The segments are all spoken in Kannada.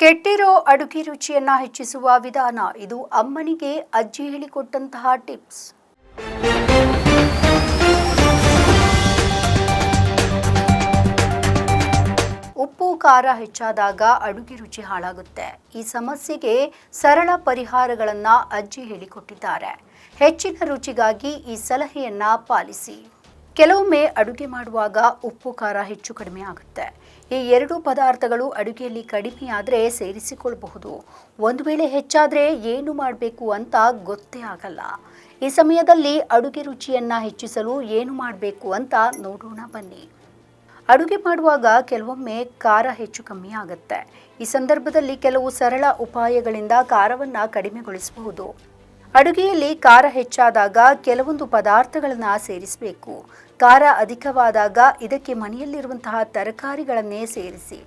ಕೆಟ್ಟಿರೋ ಅಡುಗೆ ರುಚಿಯನ್ನ ಹೆಚ್ಚಿಸುವ ವಿಧಾನ. ಇದು ಅಮ್ಮನಿಗೆ ಅಜ್ಜಿ ಹೇಳಿಕೊಟ್ಟಂತಹ ಟಿಪ್ಸ್. ಉಪ್ಪು, ಖಾರ ಹೆಚ್ಚಾದಾಗ ಅಡುಗೆ ರುಚಿ ಹಾಳಾಗುತ್ತೆ. ಈ ಸಮಸ್ಯೆಗೆ ಸರಳ ಪರಿಹಾರಗಳನ್ನ ಅಜ್ಜಿ ಹೇಳಿಕೊಟ್ಟಿದ್ದಾರೆ. ಹೆಚ್ಚಿನ ರುಚಿಗಾಗಿ ಈ ಸಲಹೆಯನ್ನ ಪಾಲಿಸಿ. ಕೆಲವೊಮ್ಮೆ ಅಡುಗೆ ಮಾಡುವಾಗ ಉಪ್ಪು, ಖಾರ ಹೆಚ್ಚು ಕಡಿಮೆ ಆಗುತ್ತೆ. ಈ ಎರಡು ಪದಾರ್ಥಗಳು ಅಡುಗೆಯಲ್ಲಿ ಕಡಿಮೆಯಾದರೆ ಸೇರಿಸಿಕೊಳ್ಳಬಹುದು ಒಂದು ವೇಳೆ ಹೆಚ್ಚಾದರೆ ಏನು ಮಾಡಬೇಕು ಅಂತ ಗೊತ್ತೇ ಆಗಲ್ಲ. ಈ ಸಮಯದಲ್ಲಿ ಅಡುಗೆ ರುಚಿಯನ್ನು ಹೆಚ್ಚಿಸಲು ಏನು ಮಾಡಬೇಕು ಅಂತ ನೋಡೋಣ ಬನ್ನಿ. ಅಡುಗೆ ಮಾಡುವಾಗ ಕೆಲವೊಮ್ಮೆ ಖಾರ ಹೆಚ್ಚು ಕಮ್ಮಿ ಆಗುತ್ತೆ. ಈ ಸಂದರ್ಭದಲ್ಲಿ ಕೆಲವು ಸರಳ ಉಪಾಯಗಳಿಂದ ಖಾರವನ್ನು ಕಡಿಮೆಗೊಳಿಸಬಹುದು. ಅಡುಗೆಯಲ್ಲಿ ಖಾರ ಹೆಚ್ಚಾದಾಗ ಕೆಲವೊಂದು ಪದಾರ್ಥಗಳನ್ನು ಸೇರಿಸಬೇಕು. ಖಾರ ಅಧಿಕವಾದಾಗ ಇದಕ್ಕೆ ಮನೆಯಲ್ಲಿರುವಂತಹ ತರಕಾರಿಗಳನ್ನೇ ಸೇರಿಸಿ.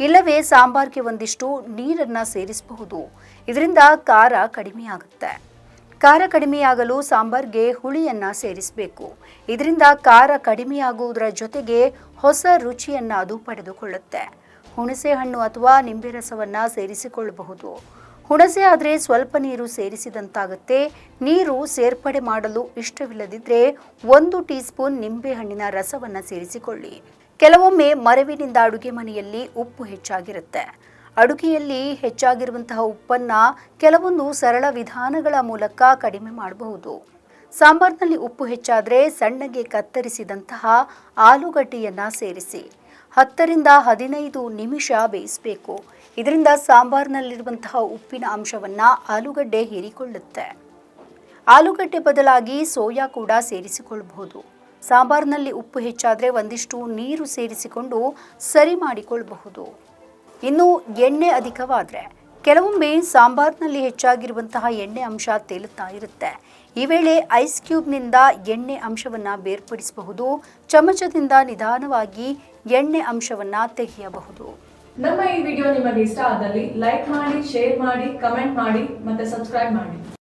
ಇಲ್ಲವೇ ಸಾಂಬಾರ್ಗೆ ಒಂದಿಷ್ಟು ನೀರನ್ನು ಸೇರಿಸಬಹುದು. ಇದರಿಂದ ಖಾರ ಕಡಿಮೆಯಾಗುತ್ತೆ. ಖಾರ ಕಡಿಮೆಯಾಗಲು ಸಾಂಬಾರ್ಗೆ ಹುಳಿಯನ್ನು ಸೇರಿಸಬೇಕು. ಇದರಿಂದ ಖಾರ ಕಡಿಮೆಯಾಗುವುದರ ಜೊತೆಗೆ ಹೊಸ ರುಚಿಯನ್ನು ಅದು ಪಡೆದುಕೊಳ್ಳುತ್ತೆ. ಹುಣಸೆ ಹಣ್ಣು ಅಥವಾ ನಿಂಬೆ ರಸವನ್ನು ಸೇರಿಸಿಕೊಳ್ಳಬಹುದು. ಹುಣಸೆ ಆದರೆ ಸ್ವಲ್ಪ ನೀರು ಸೇರಿಸಿದಂತಾಗುತ್ತೆ. ನೀರು ಸೇರ್ಪಡೆ ಮಾಡಲು ಇಷ್ಟವಿಲ್ಲದಿದ್ದರೆ ಒಂದು ಟೀ ಸ್ಪೂನ್ ನಿಂಬೆ ಹಣ್ಣಿನ ರಸವನ್ನ ಸೇರಿಸಿಕೊಳ್ಳಿ. ಕೆಲವೊಮ್ಮೆ ಮರವಿನಿಂದ ಅಡುಗೆ ಮನೆಯಲ್ಲಿ ಉಪ್ಪು ಹೆಚ್ಚಾಗಿರುತ್ತೆ. ಅಡುಗೆಯಲ್ಲಿ ಹೆಚ್ಚಾಗಿರುವಂತಹ ಉಪ್ಪನ್ನು ಕೆಲವೊಂದು ಸರಳ ವಿಧಾನಗಳ ಮೂಲಕ ಕಡಿಮೆ ಮಾಡಬಹುದು. ಸಾಂಬಾರ್ನಲ್ಲಿ ಉಪ್ಪು ಹೆಚ್ಚಾದರೆ ಸಣ್ಣಗೆ ಕತ್ತರಿಸಿದಂತಹ ಆಲೂಗಡ್ಡೆಯನ್ನು ಸೇರಿಸಿ. ಹತ್ತರಿಂದ ಹದಿನೈದು ನಿಮಿಷ ಬೇಯಿಸಬೇಕು. ಇದರಿಂದ ಸಾಂಬಾರ್ನಲ್ಲಿರುವಂತಹ ಉಪ್ಪಿನ ಅಂಶವನ್ನ ಆಲೂಗಡ್ಡೆ ಹೀರಿಕೊಳ್ಳುತ್ತೆ. ಆಲೂಗಡ್ಡೆ ಬದಲಾಗಿ ಸೋಯಾ ಕೂಡ ಸೇರಿಸಿಕೊಳ್ಳಬಹುದು ಸಾಂಬಾರ್ನಲ್ಲಿ ಉಪ್ಪು ಹೆಚ್ಚಾದರೆ ಒಂದಿಷ್ಟು ನೀರು ಸೇರಿಸಿಕೊಂಡು ಸರಿ ಮಾಡಿಕೊಳ್ಳಬಹುದು ಇನ್ನು ಎಣ್ಣೆ ಅಧಿಕವಾದರೆ ಕೆಲವೊಮ್ಮೆ ಸಾಂಬಾರ್ನಲ್ಲಿ ಹೆಚ್ಚಾಗಿರುವಂತಹ ಎಣ್ಣೆ ಅಂಶ ತೇಲುತ್ತಾ ಇರುತ್ತೆ. ಈ ವೇಳೆ ಐಸ್ ಕ್ಯೂಬ್ನಿಂದ ಎಣ್ಣೆ ಅಂಶವನ್ನು ಬೇರ್ಪಡಿಸಬಹುದು. ಚಮಚದಿಂದ ನಿಧಾನವಾಗಿ ಎಣ್ಣೆ ಅಂಶವನ್ನು ತೆಗೆಯಬಹುದು. ನಮ್ಮ ಈ ವಿಡಿಯೋ ನಿಮಗೆ ಇಷ್ಟ ಆದಲ್ಲಿ ಲೈಕ್ ಮಾಡಿ, ಶೇರ್ ಮಾಡಿ, ಕಮೆಂಟ್ ಮಾಡಿ ಮತ್ತೆ ಸಬ್ಸ್ಕ್ರೈಬ್ ಮಾಡಿ.